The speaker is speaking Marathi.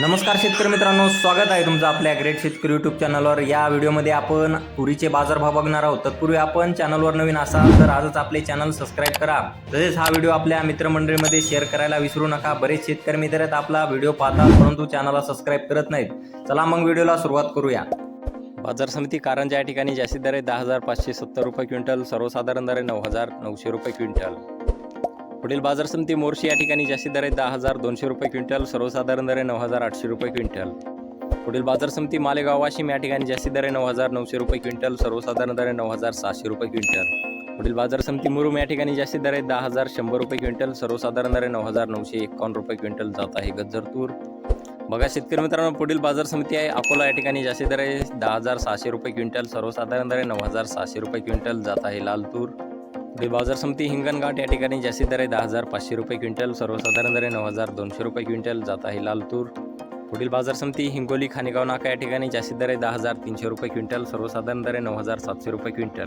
नमस्कार शेतकरी मित्रांनो स्वागत आहे तुमचं आपल्या ग्रेट शेतकरी यूट्यूब चॅनलवर या व्हिडिओमध्ये आपण तुरीचे बाजारभाव बघणार आहोत. तत्पूर्वी आपण चॅनलवर नवीन असाल तर आजच आपले चॅनल सबस्क्राईब करा. तसेच हा व्हिडिओ आपल्या मित्रमंडळीमध्ये शेअर करायला विसरू नका. बरेच शेतकरी मित्र आहेत आपला व्हिडिओ पाहतात परंतु चॅनलला सबस्क्राईब करत नाहीत. चला मग व्हिडिओला सुरुवात करूया. बाजार समिती कारंजा या ठिकाणी जास्तीत दर आहे दहा हजार पाचशे सत्तर रुपये क्विंटल सर्वसाधारण दर आहे नऊ हजार नऊशे रुपये क्विंटल. पुढील बाजार समिती मोर्शी या ठिकाणी जास्ती दर आहे दहा हजार दोनशे रुपये क्विंटल सर्वसाधारण दर आहे नऊ हजार आठशे रुपये क्विंटल. पुढील बाजार समिती मालेगाव वाशिम या ठिकाणी जास्ती दर आहे नऊ हजार नऊशे रुपये क्विंटल सर्वसाधारण दर आहे नऊ हजार सहाशे रुपये क्विंटल. पुढील बाजार समिती मुरुम या ठिकाणी जास्ती दर आहे दहा हजार शंभर रुपये क्विंटल सर्वसाधारण दर आहे नऊ हजार नऊशे एकावन्न रुपये क्विंटल जात आहे गज्जर तूर. बघा शेतकरी मित्रांनो पुढील बाजार समिती आहे अकोला या ठिकाणी जास्ती दर आहे दहा हजार सहाशे रुपये क्विंटल सर्वसाधारण दर आहे नऊ हजार सहाशे रुपये क्विंटल जात आहे लाल तूर. पुढील बाजार समिती हिंगणघाट या ठिकाणी जास्ती दर आहे दहा हजार पाचशे रुपये क्विंटल सर्वसाधारण दर आहे नऊ हजार दोनशे रुपये क्विंटल जात आहे लाल तूर पुढील बाजार समिती हिंगोली खानेगाव नाका या ठिकाणी जास्ती दर आहे दहा हजार तीनशे रुपये क्विंटल सर्वसाधारण दर आहे नऊ हजार सातशे रुपये क्विंटल.